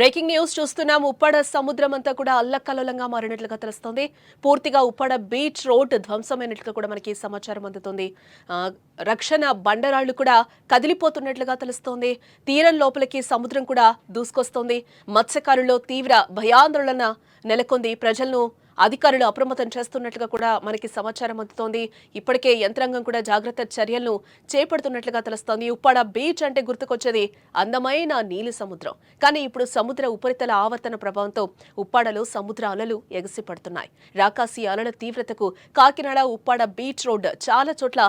Breaking news చూస్తున్నాం. ఉప్పడ సముద్రం అంతా కూడా అల్లకల్లోలంగా మారినట్లుగా తెలుస్తోంది. పూర్తిగా ఉప్పడ బీచ్ రోడ్ ధ్వంసమైనట్లుగా కూడా మనకి సమాచారం అందుతుంది. రక్షణ బండరాళ్ళు కూడా కదిలిపోతున్నట్లుగా తెలుస్తోంది. తీరం లోపలికి సముద్రం కూడా దూసుకొస్తోంది. మత్స్యకారుల్లో తీవ్ర భయాందోళన నెలకొంది. ప్రజలను అధికారులు అప్రమత్తం చేస్తున్నట్లుగా కూడా మనకి సమాచారం అందుతోంది. ఇప్పటికే యంత్రాంగం కూడా జాగ్రత్త చర్యలను చేపడుతున్నట్లుగా తెలుస్తోంది. ఉప్పాడ బీచ్ అంటే గుర్తుకొచ్చేది అందమైన నీలి సముద్రం. కానీ ఇప్పుడు సముద్ర ఉపరితల ఆవర్తన ప్రభావంతో ఉప్పాడలో సముద్ర అలలు ఎగసిపడుతున్నాయి. రాకాసి అలల తీవ్రతకు కాకినాడ ఉప్పాడ బీచ్ రోడ్ చాలా చోట్ల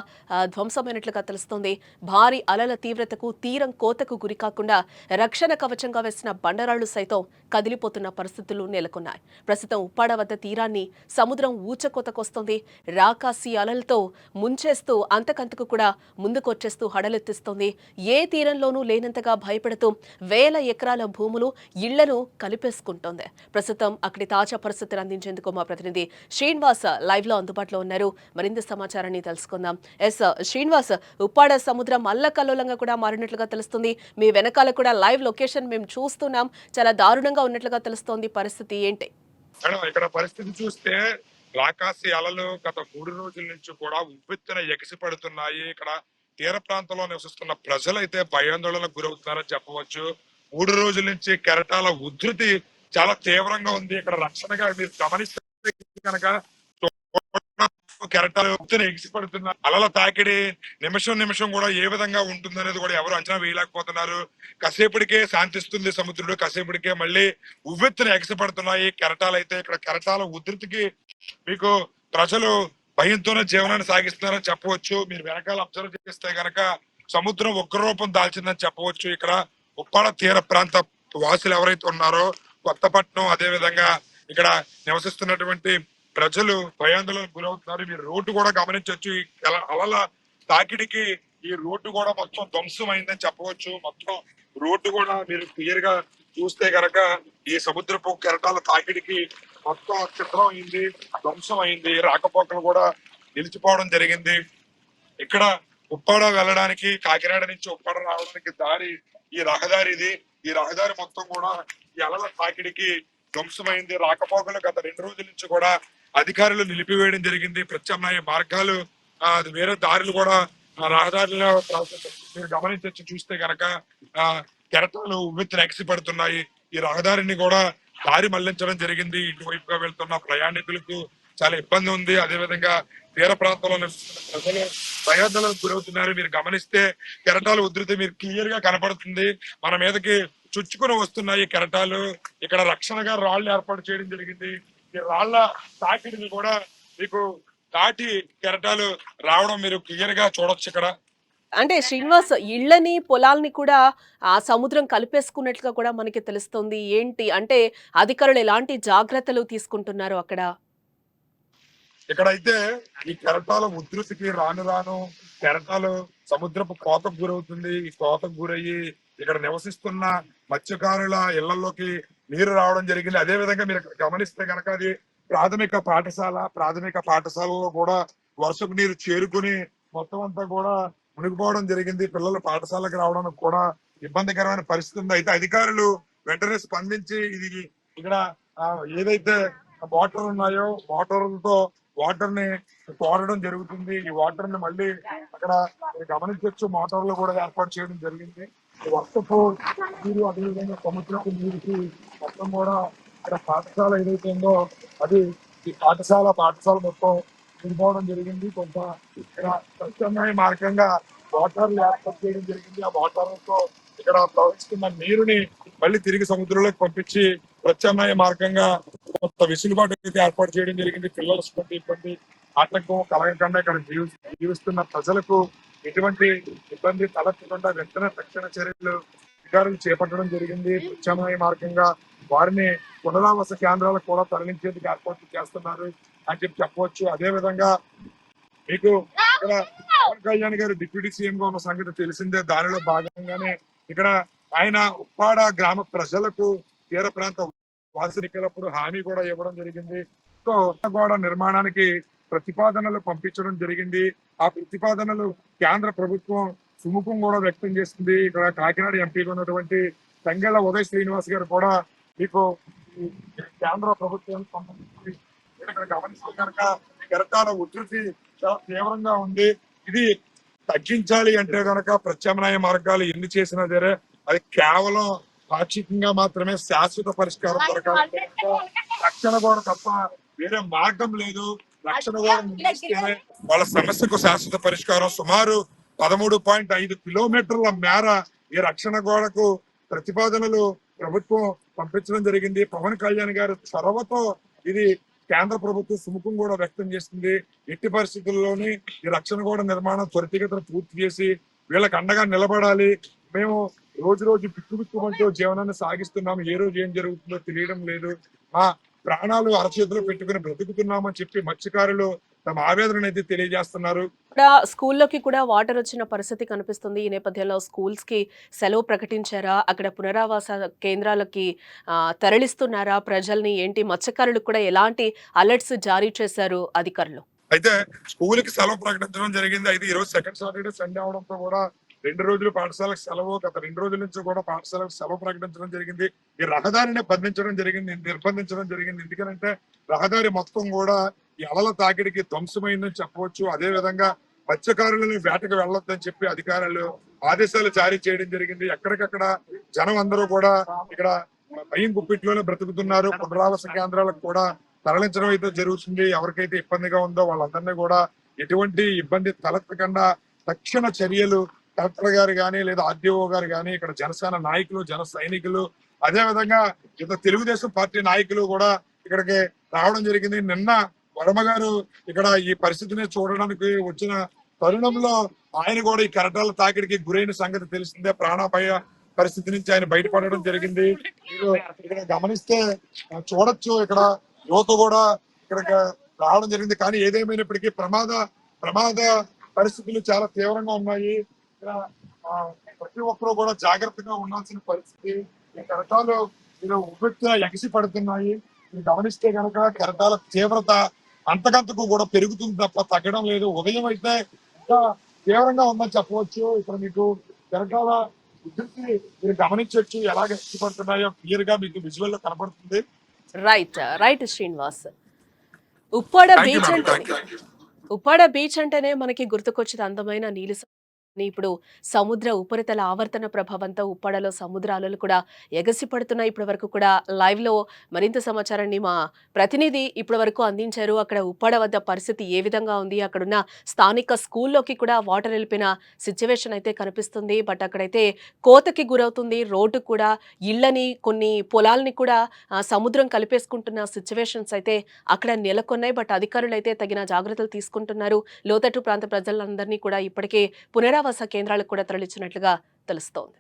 ధ్వంసమైనట్లుగా తెలుస్తోంది. భారీ అలల తీవ్రతకు తీరం కోతకు గురికాకుండా రక్షణ కవచంగా వేసిన బండరాళ్ళు సైతం కదిలిపోతున్న పరిస్థితులు నెలకొన్నాయి. ప్రస్తుతం ఉప్పాడ వద్ద తీరాన్ని సముద్రం ఊచకోతకొస్తోంది. రాకాసి అలలతో ముంచేస్తూ అంతకంతకు కూడా ముందుకొచ్చేస్తూ హడలెత్తిస్తోంది. ఏ తీరంలోనూ లేనంతగా భయపెడుతూ వేల ఎకరాల భూములు ఇళ్ళను కలిపేసుకుంటోంది. ప్రస్తుతం అక్కడి తాజా పరిస్థితులు అందించేందుకు మా ప్రతినిధి శ్రీనివాస్ లైవ్లో అందుబాటులో ఉన్నారు. మరింత సమాచారాన్ని తెలుసుకుందాం. ఎస్ శ్రీనివాస్ ఉప్పాడ సముద్రం అల్లకల్లోలంగా కూడా మారినట్లుగా తెలుస్తుంది. మీ వెనకాల కూడా లైవ్ లొకేషన్ మేము చూస్తున్నాం. చాలా దారుణంగా ఉన్నట్లుగా తెలుస్తోంది పరిస్థితి ఏంటి? మేడం ఇక్కడ పరిస్థితి చూస్తే రాకాసి అలలు గత మూడు రోజుల నుంచి కూడా ఉబ్బెత్తున ఎగసి పడుతున్నాయి ఇక్కడ తీర ప్రాంతంలో నివసిస్తున్న ప్రజలైతే భయాందోళనకు గురవుతున్నారని చెప్పవచ్చు. మూడు రోజుల నుంచి కెరటాల ఉధృతి చాలా తీవ్రంగా ఉంది. ఇక్కడ రక్షణగా మీరు గమనిస్తే కనుక కెరటాలు ఉత్తున అలల తాకిడి నిమిషం నిమిషం కూడా ఏ విధంగా ఉంటుందనేది కూడా ఎవరు అంచనా వేయలేకపోతున్నారు. కాసేపటికే శాంతిస్తుంది సముద్రుడు కాసేపటికే మళ్ళీ ఉవ్వెత్తున ఎగసిపడుతున్నాయి కెరటాలు అయితే. ఇక్కడ కెరటాల ఉధృతికి మీకు ప్రజలు భయంతోనే జీవనాన్ని సాగిస్తున్నారని చెప్పవచ్చు. మీరు వెనకాల అబ్జర్వ్ చేస్తే గనక సముద్రం ఉగ్రరూపం దాల్చిందని చెప్పవచ్చు. ఇక్కడ ఉప్పాడ తీర ప్రాంత వాసులు ఎవరైతే ఉన్నారో కొత్తపట్నం అదే విధంగా ఇక్కడ నివసిస్తున్నటువంటి ప్రజలు భయాందోళనకు గురవుతున్నారు. మీరు రోడ్డు కూడా గమనించవచ్చు. అలల తాకిడికి ఈ రోడ్డు కూడా మొత్తం ధ్వంసం అయిందని చెప్పవచ్చు. మొత్తం రోడ్డు కూడా మీరు క్లియర్గా చూస్తే గనక ఈ సముద్రపు కెరటాల తాకిడికి మొత్తం చిత్రం అయింది ధ్వంసం అయింది రాకపోకలు కూడా నిలిచిపోవడం జరిగింది. ఇక్కడ ఉప్పాడ వెళ్ళడానికి కాకినాడ నుంచి ఉప్పాడ రావడానికి దారి ఈ రహదారి ఇది. ఈ రహదారి మొత్తం కూడా ఈ అలల తాకిడికి ధ్వంసమైంది. రాకపోకలు గత రెండు రోజుల నుంచి కూడా అధికారులు నిలిపివేయడం జరిగింది. ప్రత్యామ్నాయ మార్గాలు ఆ, వేరే దారులు కూడా రహదారిలో మీరు గమనించవచ్చు చూస్తే గనక ఆ కెరటాలు ఉవ్వెత్తున ఎగసి పడుతున్నాయి ఈ రహదారిని కూడా దారి మళ్ళించడం జరిగింది. ఇటువైపుగా వెళ్తున్న ప్రయాణికులకు చాలా ఇబ్బంది ఉంది. అదే విధంగా తీర ప్రాంతంలో నివసిస్తున్న ప్రజలు భయాందోళనకు గురవుతున్నారు. మీరు గమనిస్తే కెరటాలు ఉధృతి మీరు క్లియర్గా కనపడుతుంది. మన మీదకి చుచ్చుకుని వస్తున్నాయి కెరటాలు. ఇక్కడ రక్షణగా రాళ్ళు ఏర్పాటు చేయడం జరిగింది. రాళ్ళ తాకిడిని కూడా మీకు దాటి కెరటాలు రావడం మీరు క్లియర్గా చూడొచ్చు ఇక్కడ. అంటే శ్రీనివాస్ ఇళ్ళని పొలాల్ని కూడా ఆ సముద్రం కలిపేసుకున్నట్లుగా కూడా మనకి తెలుస్తుంది. ఏంటి అంటే అధికారులు ఎలాంటి జాగ్రత్తలు తీసుకుంటున్నారు అక్కడ? ఇక్కడైతే ఈ కెరటాల ఉధృతికి రాను రాను కెరటాలు సముద్రపు కోతకు గురవుతుంది. ఈ కోతకు గురయ్యి ఇక్కడ నివసిస్తున్న మత్స్యకారుల ఇళ్ళలోకి నీరు రావడం జరిగింది. అదే విధంగా మీరు గమనిస్తే కనుక అది ప్రాథమిక పాఠశాల ప్రాథమిక పాఠశాలలో కూడా వర్షపు నీరు చేరుకుని మొత్తం అంతా కూడా మునిగిపోవడం జరిగింది. పిల్లలు పాఠశాలకు రావడానికి కూడా ఇబ్బందికరమైన పరిస్థితి ఉంది. అయితే అధికారులు వెంటనే స్పందించి ఇది ఇక్కడ ఏదైతే వాటర్ ఉన్నాయో వాటర్తో వాటర్ని కోరడం జరుగుతుంది. ఈ వాటర్ని మళ్ళీ అక్కడ గమనించవచ్చు మోటార్లు కూడా ఏర్పాటు చేయడం జరిగింది. వర్షపు నీరు అదేవిధంగా సముద్రపు నీరుకి మొత్తం కూడా ఇక్కడ పాఠశాల ఏదైతే ఉందో అది ఈ పాఠశాల పాఠశాల మొత్తం నిండిపోవడం జరిగింది. కొంత ఇక్కడ ప్రత్యామ్నాయ మార్గంగా వాటర్లు ఏర్పాటు చేయడం జరిగింది. ఆ వాటర్లతో ఇక్కడ ప్రవహిస్తున్న నీరుని మళ్ళీ తిరిగి సముద్రంలోకి పంపించి ప్రత్యామ్నాయ మార్గంగా కొంత విసులుబాటు అయితే ఏర్పాటు చేయడం జరిగింది పిల్లలు ఇబ్బంది ఇబ్బంది ఆటంకం కలగకుండా ఇక్కడ జీవి- జీవిస్తున్న ప్రజలకు ఎటువంటి ఇబ్బంది తలెత్తకుండా వెంటనే తక్షణ చర్యలు అధికారులు చేపట్టడం జరిగింది. ప్రత్యామ్నాయ మార్గంగా వారిని పునరావాస కేంద్రాలకు కూడా తరలించేందుకు ఏర్పాట్లు చేస్తున్నారు అని చెప్పి చెప్పవచ్చు. అదే విధంగా మీకు ఇక్కడ పవన్ కళ్యాణ్ గారు డిప్యూటీ సీఎం గా ఉన్న సంగతి తెలిసిందే. దానిలో భాగంగానే ఇక్కడ ఆయన ఉప్పాడ గ్రామ ప్రజలకు తీర ప్రాంత వాసినికలప్పుడు హామీ కూడా ఇవ్వడం జరిగింది. కొత్త గోడ నిర్మాణానికి ప్రతిపాదనలు పంపించడం జరిగింది. ఆ ప్రతిపాదనలు కేంద్ర ప్రభుత్వం సుముఖం కూడా వ్యక్తం చేస్తుంది ఇక్కడ కాకినాడ ఎంపీగా ఉన్నటువంటి తంగెళ్ళ ఉదయ్ శ్రీనివాస్ గారు కూడా మీకు కేంద్ర ప్రభుత్వం సంబంధించి ఇక్కడ గమనిస్తే కనుక కెరటాల ఉధృతి చాలా తీవ్రంగా ఉంది. ఇది తగ్గించాలి అంటే కనుక ప్రత్యామ్నాయ మార్గాలు ఎన్ని చేసినా సరే అది కేవలం పాక్షికంగా మాత్రమే శాశ్వత పరిష్కారం దొరకాలి. రక్షణ కూడా తప్ప వేరే మార్గం లేదు. వాళ్ళ సమస్యకు శాశ్వత పరిష్కారం సుమారు పదమూడు పాయింట్ ఐదు కిలోమీటర్ల మేర ఈ రక్షణ గోడకు ప్రతిపాదనలు ప్రభుత్వం పంపించడం జరిగింది. పవన్ కళ్యాణ్ గారు చొరవతో ఇది కేంద్ర ప్రభుత్వం సుముఖం కూడా వ్యక్తం చేస్తుంది. ఎట్టి పరిస్థితుల్లోని ఈ రక్షణ గోడ నిర్మాణం త్వరితగతిన పూర్తి చేసి వీళ్ళకి అండగా నిలబడాలి. మేము రోజు రోజు బిక్కు బిక్కుమంటూ జీవనాన్ని సాగిస్తున్నాం ఏ రోజు ఏం జరుగుతుందో తెలియడం లేదు. మా ప్రాణాలు అరచేతిలో పెట్టుకుని బ్రతుకుతున్నామని చెప్పి మత్స్యకారులు తమ ఆవేదన అయితే తెలియజేస్తున్నారు. స్కూల్లోకి కూడా వాటర్ వచ్చిన పరిస్థితి కనిపిస్తుంది. ఈ నేపథ్యంలో స్కూల్స్కి సెలవు ప్రకటించారా? అక్కడ పునరావాస కేంద్రాలకి తరలిస్తున్నారా? ప్రజల్ని ఏంటి? మత్స్యకారులకు కూడా ఎలాంటి అలర్ట్స్ జారీ చేశారు అధికారులు? అయితే స్కూల్కి సెలవు ప్రకటించడం జరిగింది. అయితే ఈ రోజు సెకండ్ సాటర్డే సండే అవడంతో కూడా రెండు రోజులు పాఠశాలకు సెలవు గత రెండు రోజుల నుంచి కూడా పాఠశాలకు సెలవు ప్రకటించడం జరిగింది. ఈ రహదారిని బంధించడం జరిగింది నిర్బంధించడం జరిగింది. ఎందుకంటే రహదారి మొత్తం కూడా ఈ అలల తాకిడికి ధ్వంసమైందని చెప్పవచ్చు. అదే విధంగా మత్స్యకారులను వేటకు వెళ్ళొద్దని చెప్పి అధికారులు ఆదేశాలు జారీ చేయడం జరిగింది. ఎక్కడికక్కడ జనం అందరూ కూడా ఇక్కడ భయం గుప్పిట్లోనే బ్రతుకుతున్నారు. పునరావాస కేంద్రాలకు కూడా తరలించడం అయితే జరుగుతుంది. ఎవరికైతే ఇబ్బందిగా ఉందో వాళ్ళందరినీ కూడా ఎటువంటి ఇబ్బంది తలెత్తకుండా తక్షణ చర్యలు కలెక్టర్ గారు కానీ లేదా ఆర్డీఓ గారు కానీ ఇక్కడ జనసేన నాయకులు జన సైనికులు అదే విధంగా ఇతర తెలుగుదేశం పార్టీ నాయకులు కూడా ఇక్కడికి రావడం జరిగింది. నిన్న వర్మ గారు ఇక్కడ ఈ పరిస్థితిని చూడడానికి వచ్చిన తరుణంలో ఆయన కూడా ఈ కరటాల తాకిడికి గురైన సంగతి తెలిసిందే. ప్రాణాపాయ పరిస్థితి నుంచి ఆయన బయటపడడం జరిగింది. మీరు ఇక్కడ గమనిస్తే చూడొచ్చు ఇక్కడ యువత కూడా ఇక్కడికి రావడం జరిగింది. కానీ ఏదేమైనప్పటికీ ప్రమాద ప్రమాద పరిస్థితులు చాలా తీవ్రంగా ఉన్నాయి. ప్రతి ఒక్కరూ కూడా జాగ్రత్తగా ఉండాల్సిన పరిస్థితి. ఈ కెరటాలు మీరు ఉవ్వెత్తున ఎగసి పడుతున్నాయి. మీరు గమనిస్తే కనుక కెరటాల తీవ్రత అంతకంతకు కూడా పెరుగుతుంది తప్ప తగ్గడం లేదు. ఉదయం అయితే ఇంకా తీవ్రంగా ఉందని చెప్పవచ్చు. ఇక్కడ మీకు కెరటాల ఉధృతి మీరు గమనించవచ్చు. ఎలాగ ఎగసి పడుతున్నాయో క్లియర్గా మీకు విజువల్లో కనబడుతుంది. Right right Srinivas Uppada beach. అంటే. ఉప్పాడ బీచ్ అంటేనే మనకి గుర్తుకొచ్చేది అందమైన నీలి స- ఇప్పుడు సముద్ర ఉపరితల ఆవర్తన ప్రభావంతో ఉప్పాడలో సముద్ర అలలు కూడా ఎగసి పడుతున్నాయి ఇప్పటి వరకు కూడా లైవ్లో మరింత సమాచారాన్ని మా ప్రతినిధి ఇప్పటి వరకు అందించారు. అక్కడ ఉప్పాడ వద్ద పరిస్థితి ఏ విధంగా ఉంది? అక్కడున్న స్థానిక స్కూల్లోకి కూడా వాటర్ వెళ్ళిపోయిన సిచ్యువేషన్ అయితే కనిపిస్తుంది. బట్ అక్కడైతే కోతకి గురవుతుంది. రోడ్డు కూడా ఇళ్ళని కొన్ని పొలాల్ని కూడా సముద్రం కలిపేసుకుంటున్న సిచ్యువేషన్స్ అయితే అక్కడ నెలకొన్నాయి. బట్ అధికారులు అయితే తగిన జాగ్రత్తలు తీసుకుంటున్నారు. లోతట్టు ప్రాంత ప్రజలందరినీ కూడా ఇప్పటికే పునరావాస కేంద్రాలకు కూడా తరలించినట్లుగా తెలుస్తోంది.